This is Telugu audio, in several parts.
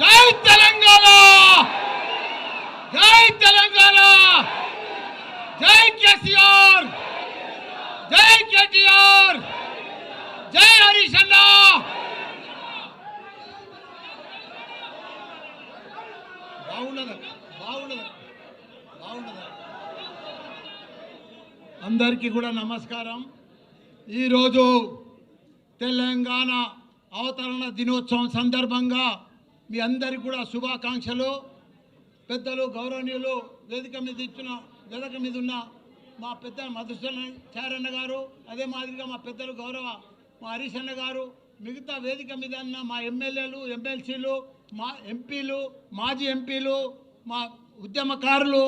జై తెలంగాణ! జై తెలంగాణ! జై కేసీఆర్! జై కేటీఆర్! జై హరీష్ అన్న బాగుండదా అందరికీ కూడా నమస్కారం. ఈరోజు తెలంగాణ అవతరణ దినోత్సవం సందర్భంగా మీ అందరి కూడా శుభాకాంక్షలు. పెద్దలు గౌరవనీయులు వేదిక మీద ఇచ్చిన వేదిక మీద ఉన్న మా పెద్ద మధుసూదన్ చారన్న గారు అదే మాదిరిగా మా పెద్దలు గౌరవ మా హరీష్ అన్న గారు మిగతా వేదిక మీద ఉన్న మా ఎమ్మెల్యేలు ఎమ్మెల్సీలు మా ఎంపీలు మాజీ ఎంపీలు మా ఉద్యమకారులు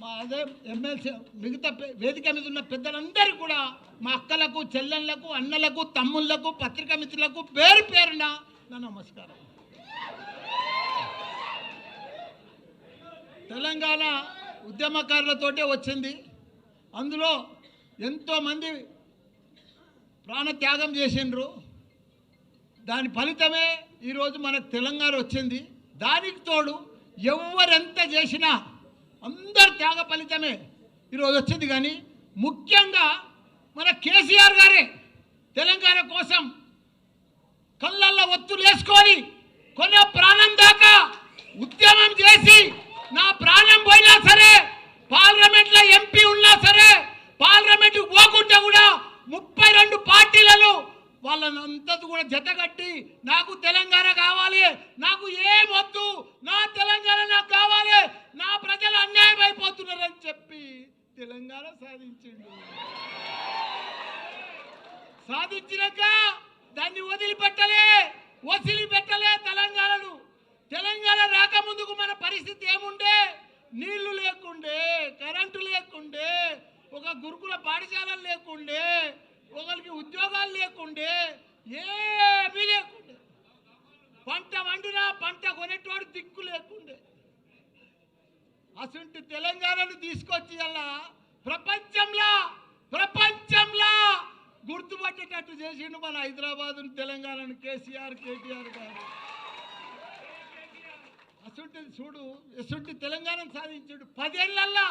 మా అదే ఎమ్మెల్సీ మిగతా వేదిక మీద ఉన్న పెద్దలందరూ కూడా మా అక్కలకు చెల్లెళ్ళకు అన్నలకు తమ్ముళ్ళకు పత్రికా మిత్రులకు పేరు పేరున చేస్తున్నా నమస్కారం. తెలంగాణ ఉద్యమకారులతోటే వచ్చింది. అందులో ఎంతోమంది ప్రాణత్యాగం చేసిండ్రు. దాని ఫలితమే ఈరోజు మనకు తెలంగాణ వచ్చింది. దానికి తోడు ఎవరెంత చేసినా అందరు త్యాగ ఫలితమే ఈరోజు వచ్చింది. కానీ ముఖ్యంగా మన కేసీఆర్ గారే తెలంగాణ కోసం కళ్ళల్లో ఒత్తులు వేసుకొని కొన్న ప్రాణం దాకా ఉద్యమం చేసి నా ప్రాణం పోయినా సరే పార్లమెంట్లో ఎంపీ ఉన్నా సరే పార్లమెంట్ పోకుండా కూడా ముప్పై రెండు పార్టీలను వాళ్ళనంతా కూడా జతగట్టి నాకు తెలంగాణ కావాలి నాకు ఏం వద్దు నా తెలంగాణ నాకు కావాలి నా ప్రజలు అన్యాయం అయిపోతున్నారని చెప్పి తెలంగాణ సాధించిండు. సాధించినాక దాన్ని వదిలిపెట్టలే వదిలిపెట్టలే తెలంగాణను. తెలంగాణ రాకముందుకు మన పరిస్థితి ఏముండే? నీళ్ళు లేకుండే కరెంటు లేకుండే ఒక గురుకుల పాఠశాలలు లేకుండే ఒకరికి ఉద్యోగాలు లేకుండే ఏమీ లేకుండే. పంట వండినా పంట కొనేటోడు దిక్కు లేకుండే. అసలు తెలంగాణను తీసుకొచ్చి అలా ప్రపంచంలో ప్రపంచంలో గుర్తుపట్టేటట్టు చేసిండు మన హైదరాబాద్ తెలంగాణను కేసీఆర్ కేటీఆర్ గారు. అసంటి చూడు ఎసుంటి తెలంగాణను సాధించాడు. పదేళ్ళల్లా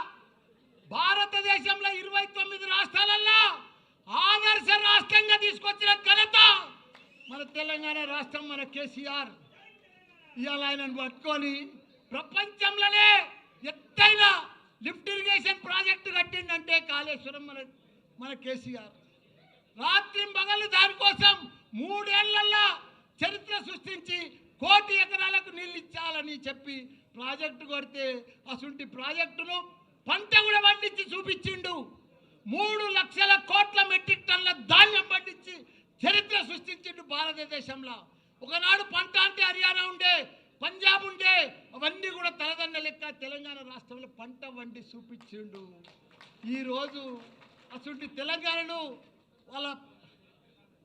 భారతదేశంలో ఇరవై తొమ్మిది రాష్ట్రాలల్లో ఆదర్శ రాష్ట్రంగా తీసుకొచ్చిన ఘనత మన తెలంగాణ రాష్ట్రం మన కేసీఆర్. ఇవాళ ఆయనను పట్టుకొని ప్రపంచంలోనే ఎత్తైన లిఫ్ట్ ఇరిగేషన్ ప్రాజెక్టు కట్టిందంటే కాళేశ్వరం మన మన కేసీఆర్. రాత్రి పగలు దానికోసం మూడేళ్ళలో చరిత్ర సృష్టించి కోటి ఎకరాలకు నీళ్ళు ఇచ్చాలని చెప్పి ప్రాజెక్టు కొడితే అసుంటి ప్రాజెక్టును పంట కూడా పండించి చూపించిండు. మూడు లక్షల కోట్ల మెట్రిక్ టన్ల ధాన్యం పండించి చరిత్ర సృష్టించిండు భారతదేశంలో. ఒకనాడు పంట అంటే హర్యానా ఉండే పంజాబ్ ఉండే అవన్నీ కూడా తలదండ లెక్క తెలంగాణ రాష్ట్రంలో పంట వండి చూపించిండు. ఈరోజు అసలు తెలంగాణను వాళ్ళ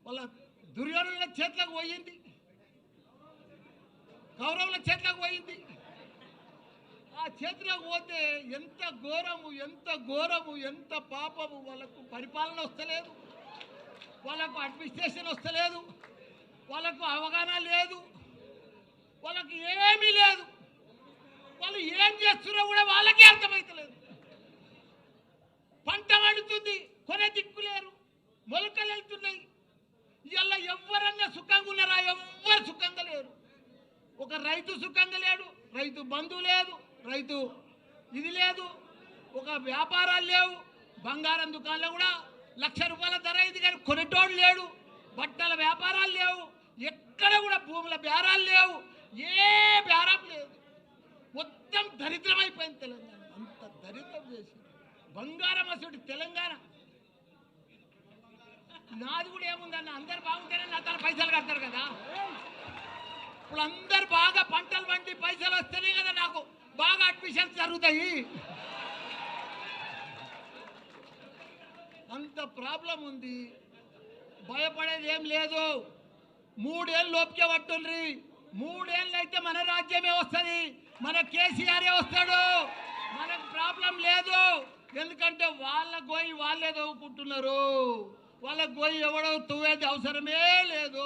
వాళ్ళ దుర్యోధనుల చేతులకు పోయింది. కౌరవుల చేతులకు పోయింది. ఆ చేతిలోకి పోతే ఎంత ఘోరము ఎంత ఘోరము ఎంత పాపము వాళ్ళకు పరిపాలన వస్తలేదు. వాళ్ళకు అడ్మినిస్ట్రేషన్ వస్తలేదు. వాళ్ళకు అవగాహన లేదు. వాళ్ళకి ఏమీ లేదు. వాళ్ళు ఏం చేస్తున్నారో కూడా వాళ్ళకే అర్థమవుతలేదు పంట వండుతుంది కొనే దిక్కులేరు మొలకలు వెళ్తున్నాయి. ఇవాళ ఎవరన్నా సుఖంగా ఉన్నారా? ఎవ్వరు సుఖంగా లేరు. ఒక రైతు సుఖంగా లేడు రైతు బంధువు లేదు రైతు ఇది లేదు ఒక వ్యాపారాలు లేవు బంగారం దుకాణంలో కూడా లక్ష రూపాయల ధర ఇది కానీ కొనేటోడు లేడు బట్టల వ్యాపారాలు లేవు ఎక్కడ కూడా భూముల బేరాలు లేవు ఏ బేరం లేదు. మొత్తం దరిద్రం అయిపోయింది తెలంగాణ. అంత దరిద్రం చేసి బంగారం అసలు తెలంగాణ. నాది కూడా ఏముందన్న? అందరు బాగుంటేనే నా తన పైసలు కడతారు కదా? ఇప్పుడు అందరు బాగా పంటలు వంటి పైసలు వస్తేనే కదా నాకు బాగా అడ్మిషన్స్ జరుగుతాయి. అంత ప్రాబ్లం ఉంది. భయపడేది ఏం లేదు. మూడేళ్ళు లోపుకే పట్టుండ్రి. మూడేళ్ళు అయితే మన రాజ్యమే వస్తుంది. మన కేసీఆరే వస్తాడు. మనకు ప్రాబ్లం లేదు. ఎందుకంటే వాళ్ళ గోయి వాళ్ళే తవ్వుకుంటున్నారు. వాళ్ళకు పోయి ఎవడో తువ్వేది అవసరమే లేదు.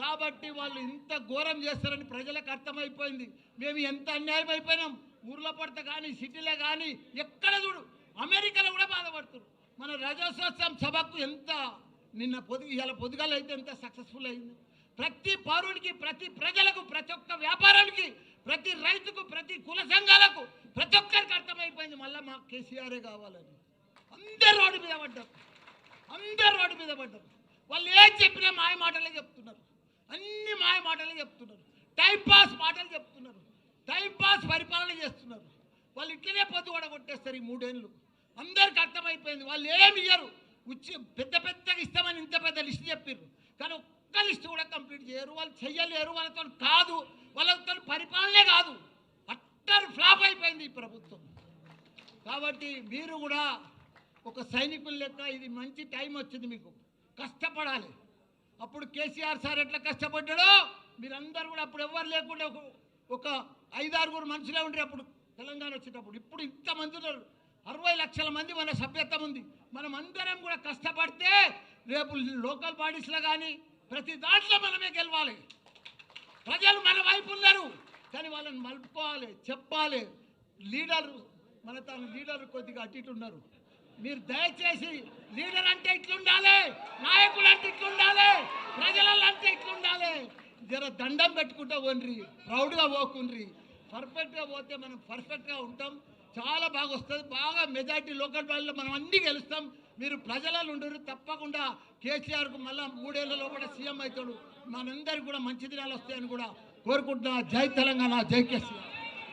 కాబట్టి వాళ్ళు ఇంత ఘోరం చేస్తారని ప్రజలకు అర్థమైపోయింది. మేము ఎంత అన్యాయం అయిపోయినాం. ఊర్లో పడత కానీ సిటీలో కానీ ఎక్కడ చూడు. అమెరికాలో కూడా బాధపడుతున్నారు. మన రజోత్సవం సభకు ఎంత నిన్న పొద్దు ఇవాళ పొద్దుగాల అయితే ఎంత సక్సెస్ఫుల్ అయింది. ప్రతి పౌరుడికి ప్రతి ప్రజలకు ప్రతి ఒక్క వ్యాపారానికి ప్రతి రైతుకు ప్రతి కుల సంఘాలకు ప్రతి ఒక్కరికి అర్థమైపోయింది. మళ్ళీ మాకు కేసీఆరే కావాలని. అందరు రోడ్డు మీద పడ్డారు. అందరు రోడ్డు మీద పడ్డారు. వాళ్ళు ఏం చెప్పినా మాయ మాటలే చెప్తున్నారు. అన్ని మాయ మాటలే చెప్తున్నారు. టైంపాస్ మాటలు చెప్తున్నారు. టైంపాస్ పరిపాలన చేస్తున్నారు. వాళ్ళు ఇట్లనే పొద్దు కూడా కొట్టేస్తారు ఈ మూడేళ్ళు. అందరికి అర్థమైపోయింది. వాళ్ళు ఏమి ఇయ్యరు. ఉచ్చి పెద్ద పెద్దగా ఇస్తామని ఇంత పెద్ద లిస్ట్ చెప్పారు కానీ ఒక్క లిస్ట్ కూడా కంప్లీట్ చేయరు. వాళ్ళు చెయ్యలేరు. వాళ్ళతో కాదు. వాళ్ళతో పరిపాలనే కాదు. అట్టర్. ఫ్లాప్ అయిపోయింది ఈ ప్రభుత్వం. కాబట్టి మీరు కూడా ఒక సైనికుల లెక్క ఇది మంచి టైం వచ్చింది మీకు. కష్టపడాలి. అప్పుడు కేసీఆర్ సార్ ఎట్లా కష్టపడ్డాడో మీరందరూ కూడా అప్పుడు ఎవ్వరు లేకుండా ఒక ఒక ఐదారుగురు మనుషులే ఉండరు అప్పుడు తెలంగాణ వచ్చేటప్పుడు. ఇప్పుడు ఇంతమంది ఉన్నారు. అరవై లక్షల మంది మన సభ్యత్వం ఉంది. మనం అందరం కూడా కష్టపడితే రేపు లోకల్ బాడీస్లో కానీ ప్రతి దాంట్లో మనమే గెలవాలి. ప్రజలు మన వైపు ఉన్నారు. కానీ వాళ్ళని మలుపుకోవాలి చెప్పాలి. లీడర్ మన తన లీడర్ కొద్దిగా అటు ఇటు ఉన్నారు. మీరు దయచేసి లీడర్ అంటే ఇట్లుండాలి నాయకుడు అంటే ఇట్లుండాలి ప్రజలలో అంటే ఇట్లుండాలి. జర దండం పెట్టుకుంటా పోండ్రి ప్రౌడ్గా పోకుండ్రి. పర్ఫెక్ట్గా పోతే మనం పర్ఫెక్ట్గా ఉంటాం. చాలా బాగా వస్తుంది. బాగా మెజార్టీ లోకల్ బాడీలో మనం అన్నీ గెలుస్తాం. మీరు ప్రజలలో ఉండరు తప్పకుండా కేసీఆర్కు మళ్ళీ మూడేళ్ళలో కూడా సీఎం అవుతాడు. మనందరికి కూడా మంచి దినాలు వస్తాయని కూడా కోరుకుంటున్నా. జై తెలంగాణ జై కేసీఆర్.